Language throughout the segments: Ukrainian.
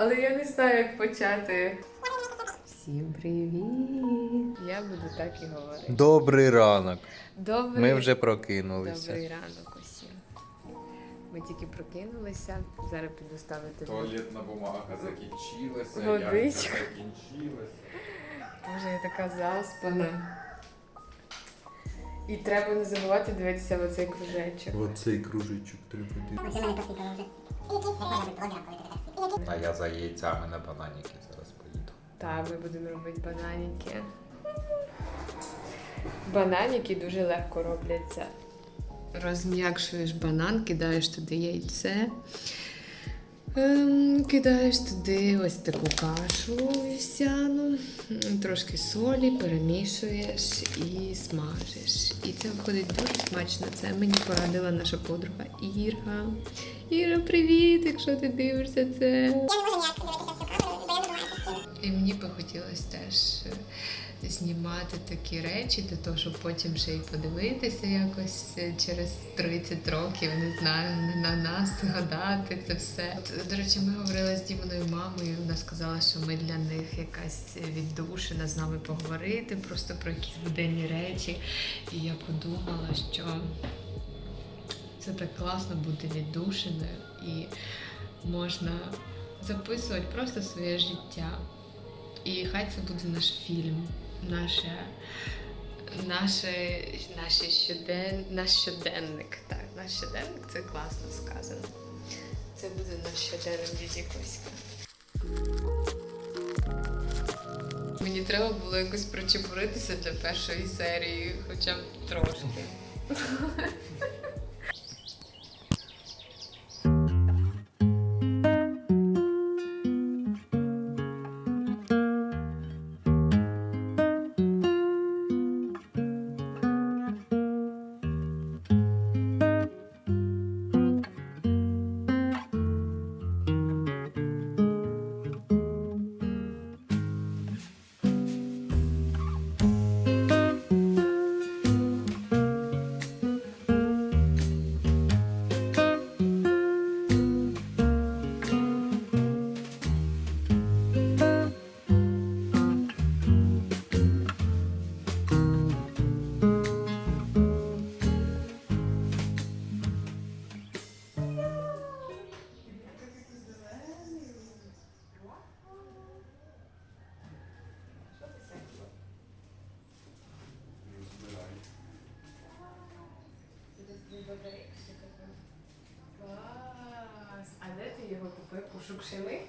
Але я не знаю, як почати. Всім привіт! Я буду так і говорити. Добрий ранок. Добрий, Ми вже прокинулися. Добрий ранок усім. Ми тільки прокинулися. Зараз піду ставити. Туалетна бумага закінчилася. Водичка. яйця закінчилася. Боже, я така заспана. І треба не забувати дивитися в оцей кружечок. Оцей кружечок треба дивитися. Оце мене посипало вже. Як може бути А я за яйцями на бананіки зараз поїду. Так, ми будемо робити бананіки. Бананіки дуже легко робляться. Розм'якшуєш банан, кидаєш туди яйце. Ем, Кидаєш туди ось таку кашу вівсяну, трошки солі, перемішуєш і смажиш. І це виходить дуже смачно. Це мені порадила наша подруга Іра. Іра, привіт, якщо ти дивишся це. Я не можу ніяк дивитися цю камеру, бо я забуваю постійно. І мені би хотілося теж е, знімати такі речі для того, щоб потім ще й подивитися якось е, через 30 років, не знаю, на нас згадати це все. От, до речі, ми говорили з Дімоною мамою. Вона сказала, що ми для них якась віддушина з нами поговорити, просто про якісь буденні речі. І я подумала, що це так класно бути віддушеною і можна записувати просто своє життя. І хай це буде наш фільм, наше, наше, наше щоден, наш щоденник. Так, наш щоденник це класно сказано. Це буде наш щоденник діді Коська. Мені треба було якось причепуритися для першої серії, хоча б трошки. Клас! А де ти його купив? У Шукшини?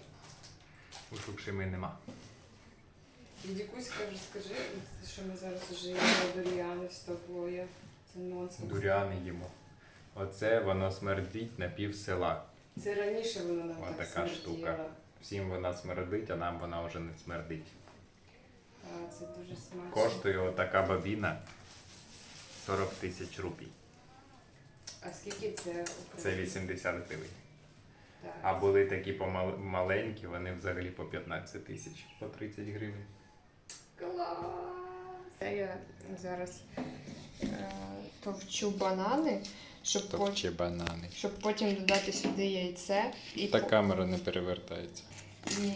У Шукшими нема. Дідікусь каже, скажи, що ми зараз вже їмо дуріани з тобою. Це нонсенс. Дуряни їмо. Оце воно смердить на пів села. Це раніше воно нам Ось так така смерділо. штука. Всім вона смердить, а нам вона вже не смердить. Так, це дуже смачно. Коштує отака бабіна 40 тисяч рупій. А скільки це Це 80 гривень. Так. А були такі помал- маленькі, вони взагалі по 15 тисяч, по 30 гривень. Клас! Це я зараз е, товчу банани, щоб, потім, Товче банани. щоб потім додати сюди яйце і, Та по- камера не перевертається. і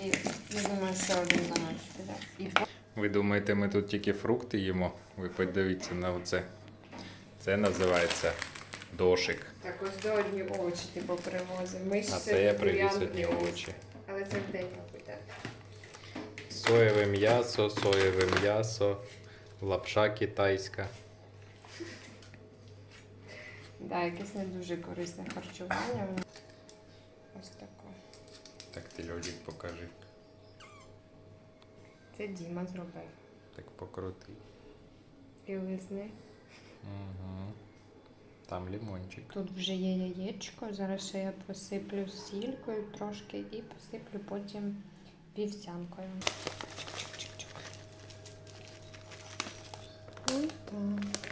я думаю, все один банан сюди. І по- Ви думаєте, ми тут тільки фрукти їмо? Ви подивіться на оце. Це називається дошик. Так, ось до одні очі типу привозив. Ми А це я бурян привіз одні привіз. очі. Але це в день, мабуть, так. Соєве м'ясо, соєве м'ясо, лапша китайська. Да, якесь не дуже корисне харчування. Ось таке. Так ти Льодік покажи. Це Діма зробив. Так покрути. І лизни. Угу. Там лимончик. Тут вже є яєчко. Зараз ще я посиплю сількою трошки і посиплю потім вівсянкою. Чик-чик-чик-чик. Так.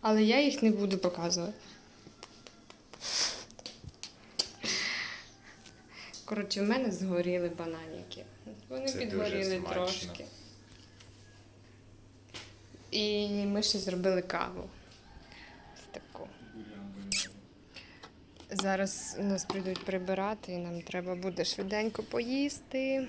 Але я їх не буду показувати. Коротше, в мене згоріли бананіки. Вони Це підгоріли дуже трошки. І ми ще зробили каву. таку. Зараз нас прийдуть прибирати, і нам треба буде швиденько поїсти.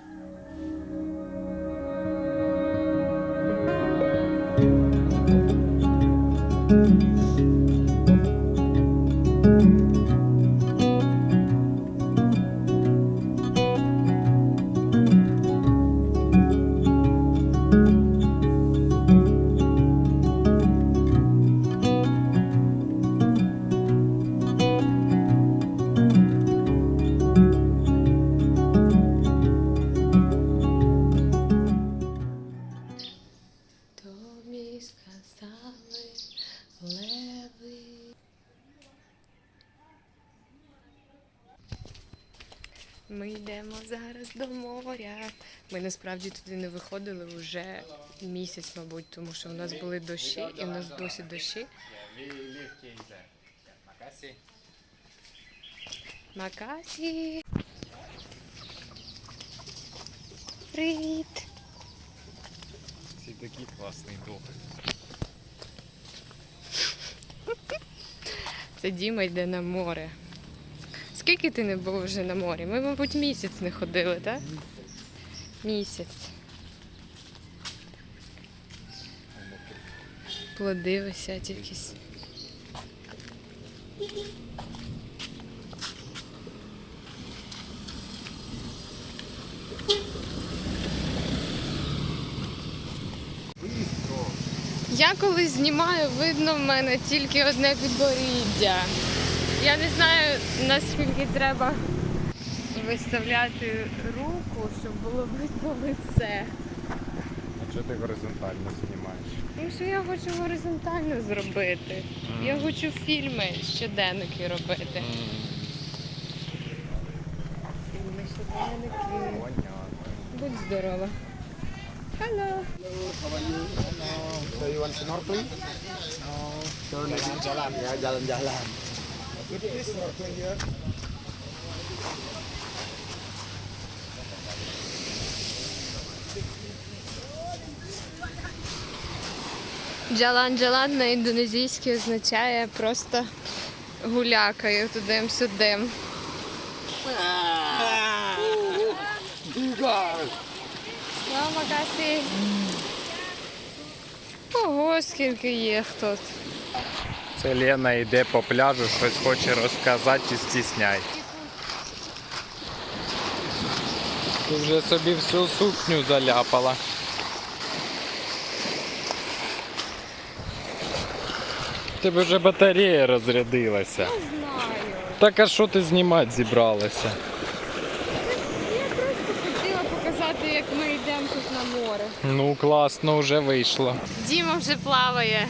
Насправді туди не виходили вже місяць, мабуть, тому що у нас були дощі, і у нас досі дощі. Макасі. Привіт. Це такий класний дохід. Це Діма йде на море. Скільки ти не був вже на морі? Ми, мабуть, місяць не ходили, так? Місяць. Плоди висять якісь. Я коли знімаю, видно в мене тільки одне підборіддя. Я не знаю, наскільки треба виставляти руку, щоб було видно лице. А чого ти горизонтально знімаєш? Тому що я хочу горизонтально зробити. Я хочу фільми, щоденники робити. Фільми, щоденники. Понятно. Будь здорова. Hello. So you want snorkeling? No. So jalan-jalan ya, jalan-jalan. Please snorkeling here. Джалан-джалан на індонезійській означає просто гулякаю туди-сюдим. Мама Касі. Ого, скільки їх тут. Це Лена йде по пляжу, щось хоче розказати і стісняй. Ти вже собі всю сукню заляпала. Тебе вже батарея розрядилася. Знаю. Так а що ти знімати зібралася? Я просто хотіла показати, як ми йдемо тут на море. Ну класно, вже вийшло. Діма вже плаває.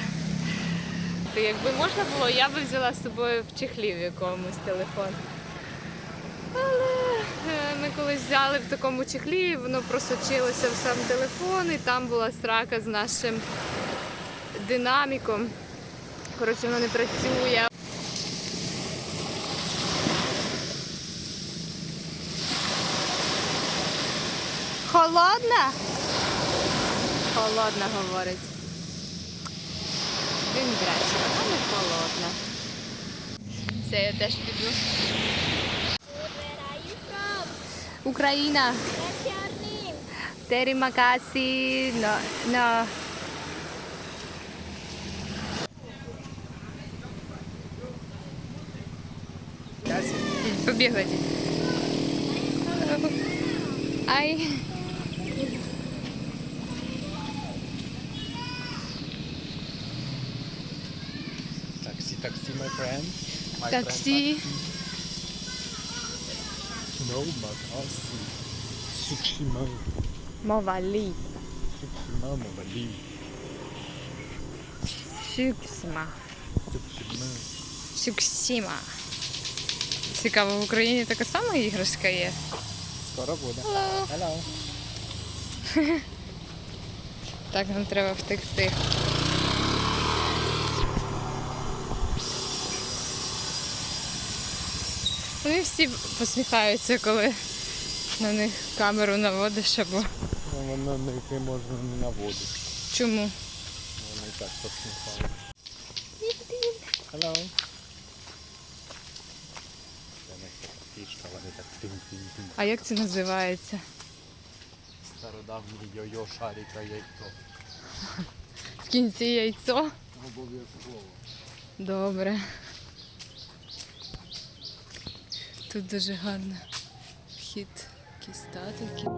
Якби можна було, я би взяла з собою в чехлі в якомусь телефон. Але е, ми колись взяли в такому чехлі, воно просочилося в сам телефон, і там була срака з нашим динаміком. Коротше, воно не працює. Холодна? Холодна, говорить. Він бреше, а не холодна. Це я теж піду. Україна. Kasih. No, no. Ai. Taxi, taxi, my friend. My taxi. Friend, taxi. No, but also. Sukiman. Movali. Sukiman, Movali. Suksima. Suksima. Suksima. Цікаво, в Україні така сама іграшка є. Скоро буде. Hello. Hello. Так, нам треба втекти. Вони всі посміхаються, коли на них камеру наводиш або Воно на них не можна не наводити. чому? Вони так посміхали. Hello. Це не фішка, вони так тим-тим-тим. А як це називається? Стародавній йо-йо шарика яйцо. В кінці яйцо? Обов'язково. Добре. Тут дуже гарно. Вхід якісь статики.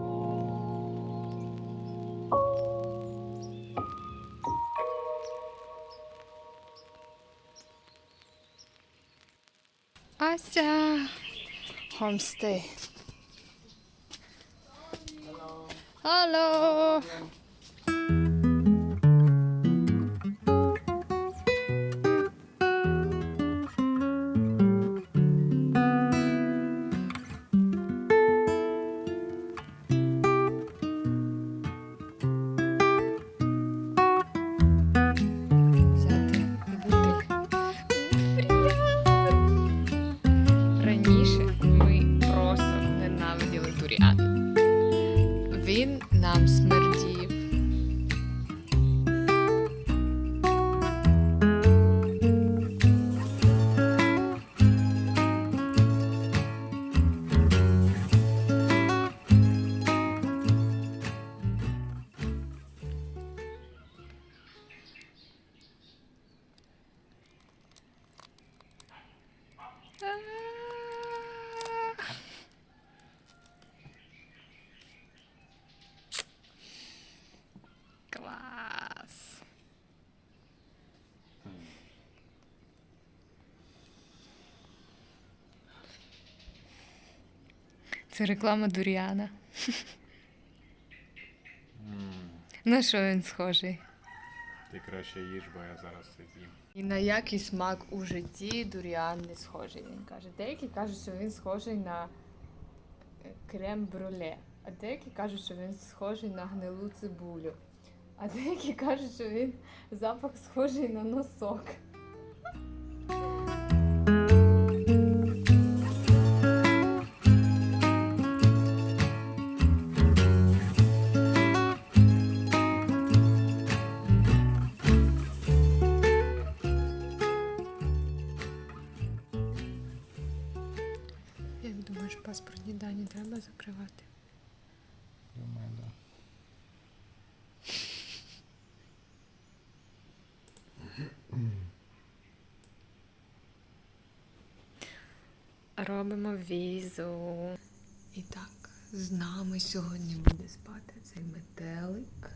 Ася. homestay. Hello. Hello. Це реклама Дуріана. На що він схожий? Ти краще їж, бо я зараз це з'їм. І на який смак у житті Дуріан не схожий. Він каже. Деякі кажуть, що він схожий на е, крем-брюле, а деякі кажуть, що він схожий на гнилу цибулю. А деякі кажуть, що він запах схожий на носок. Робимо візу. І так, з нами сьогодні буде спати цей метелик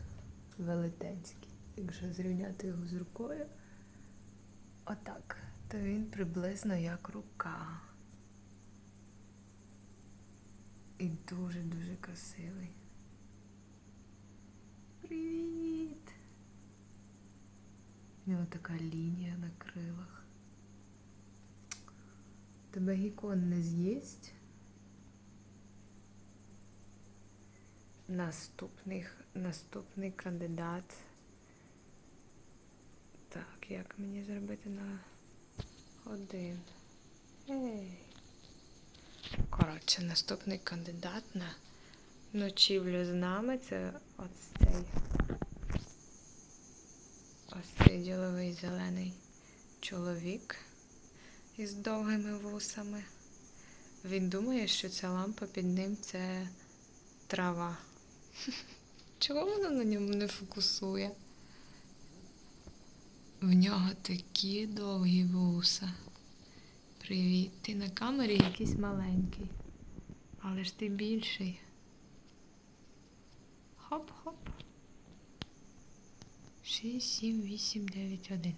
велетенський. Якщо зрівняти його з рукою, отак, то він приблизно як рука. І дуже-дуже красивий. Привіт! У нього така лінія на крилах. Тебе гікон не з'їсть. Наступний, наступний кандидат. Так, як мені зробити на один? Ей. Коротше, наступний кандидат на ночівлю з нами це ось цей. Ось цей діловий зелений чоловік із довгими вусами. Він думає, що ця лампа під ним це трава. Чого вона на ньому не фокусує? В нього такі довгі вуса. Привіт. Ти на камері якийсь маленький. Але ж ти більший. Хоп-хоп. 6, 7, 8, 9, 1.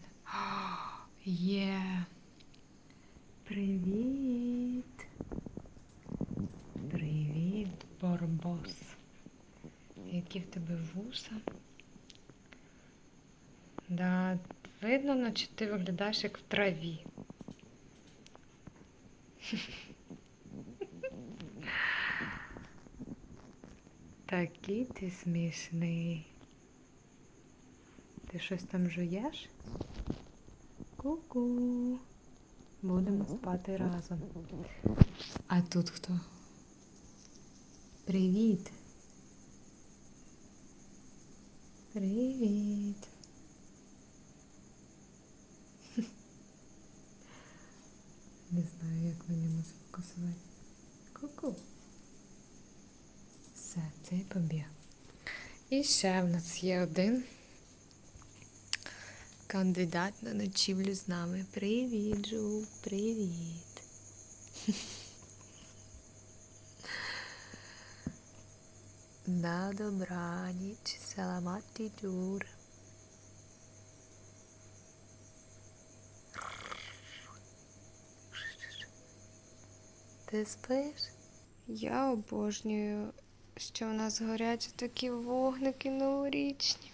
Є. Привіт. Привіт, Барбос. Які в тебе вуса? Да, видно, наче ти виглядаєш як в траві. Такий ти смішний. Ти щось там жуєш? Ку-ку. Будемо спати разом. А тут хто? Привіт. Привіт. Не знаю, як мені ньому фокусувати. Ку-ку. Все, цей побіг. І ще в нас є один кандидат на ночівлю з нами. Привіт, Жук, привіт. На добраніч, саламат тітюр. Ти спиш? Я обожнюю, що в нас горять такі вогники новорічні.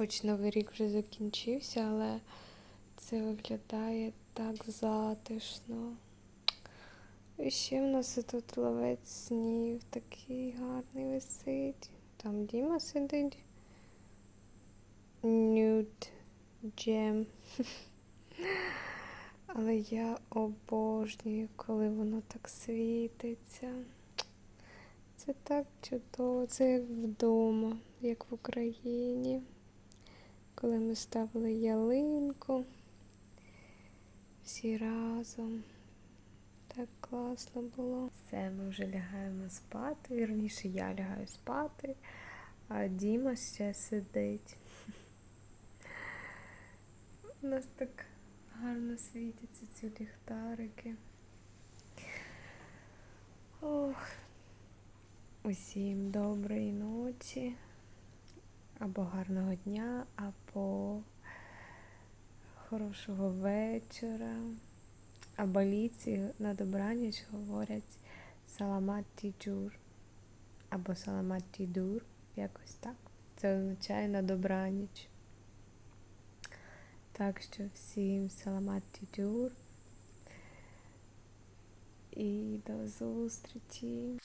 Хоч новий рік вже закінчився, але це виглядає так затишно. І ще в нас тут ловець снів, такий гарний висить. Там Діма сидить. Нюд джем. Але я обожнюю, коли воно так світиться. Це так чудово, це як вдома, як в Україні. Коли ми ставили ялинку всі разом. Так класно було. Все, ми вже лягаємо спати. Вірніше, я лягаю спати, а Діма ще сидить. У нас так гарно світяться ці ліхтарики. Ох. Усім доброї ночі, або гарного дня, або хорошого вечора. А баліці на добраніч говорять саламат тіджур або саламат тідур, якось так. Це означає на добраніч. Так що всім саламат тідюр і до зустрічі.